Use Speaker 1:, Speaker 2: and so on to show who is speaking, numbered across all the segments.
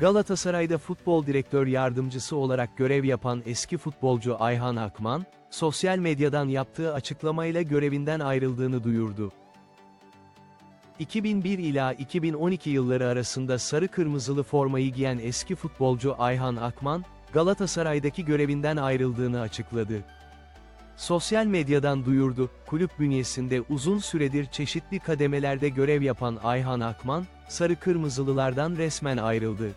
Speaker 1: Galatasaray'da futbol direktör yardımcısı olarak görev yapan eski futbolcu Ayhan Akman, sosyal medyadan yaptığı açıklamayla görevinden ayrıldığını duyurdu. 2001 ila 2012 yılları arasında sarı kırmızılı formayı giyen eski futbolcu Ayhan Akman, Galatasaray'daki görevinden ayrıldığını açıkladı. Sosyal medyadan duyurdu, kulüp bünyesinde uzun süredir çeşitli kademelerde görev yapan Ayhan Akman, sarı kırmızılılardan resmen ayrıldı.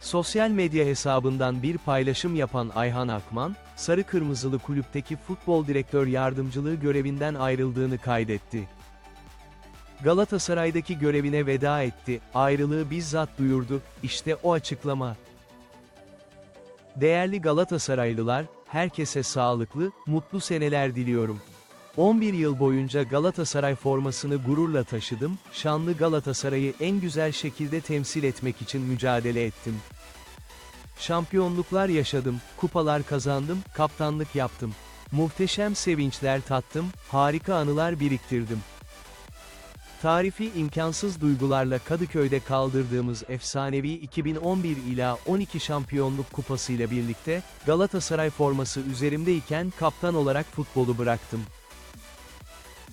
Speaker 1: Sosyal medya hesabından bir paylaşım yapan Ayhan Akman, sarı kırmızılı kulüpteki futbol direktör yardımcılığı görevinden ayrıldığını kaydetti. Galatasaray'daki görevine veda etti, ayrılığı bizzat duyurdu, işte o açıklama. Değerli Galatasaraylılar, herkese sağlıklı, mutlu seneler diliyorum. 11 yıl boyunca Galatasaray formasını gururla taşıdım, şanlı Galatasaray'ı en güzel şekilde temsil etmek için mücadele ettim. Şampiyonluklar yaşadım, kupalar kazandım, kaptanlık yaptım. Muhteşem sevinçler tattım, harika anılar biriktirdim. Tarifi imkansız duygularla Kadıköy'de kaldırdığımız efsanevi 2011 ila 12 şampiyonluk kupasıyla birlikte, Galatasaray forması üzerimdeyken kaptan olarak futbolu bıraktım.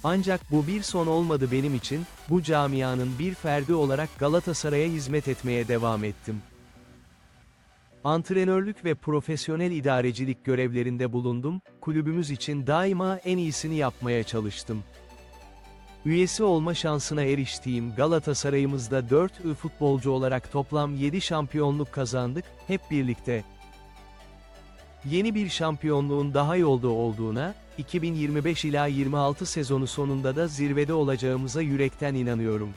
Speaker 1: Ancak bu bir son olmadı benim için, bu camianın bir ferdi olarak Galatasaray'a hizmet etmeye devam ettim. Antrenörlük ve profesyonel idarecilik görevlerinde bulundum, kulübümüz için daima en iyisini yapmaya çalıştım. Üyesi olma şansına eriştiğim Galatasaray'ımızda 4 ü futbolcu olarak toplam 7 şampiyonluk kazandık, hep birlikte. Yeni bir şampiyonluğun daha yolda olduğuna, 2025 ila 26 sezonu sonunda da zirvede olacağımıza yürekten inanıyorum.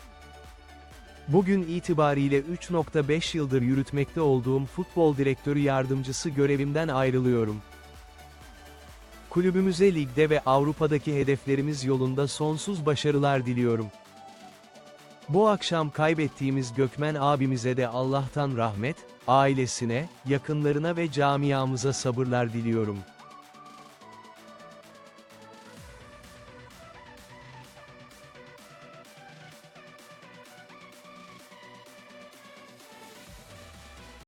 Speaker 1: Bugün itibariyle 3.5 yıldır yürütmekte olduğum futbol direktörü yardımcısı görevimden ayrılıyorum. Kulübümüze ligde ve Avrupa'daki hedeflerimiz yolunda sonsuz başarılar diliyorum. Bu akşam kaybettiğimiz Gökmen abimize de Allah'tan rahmet, ailesine, yakınlarına ve camiamıza sabırlar diliyorum.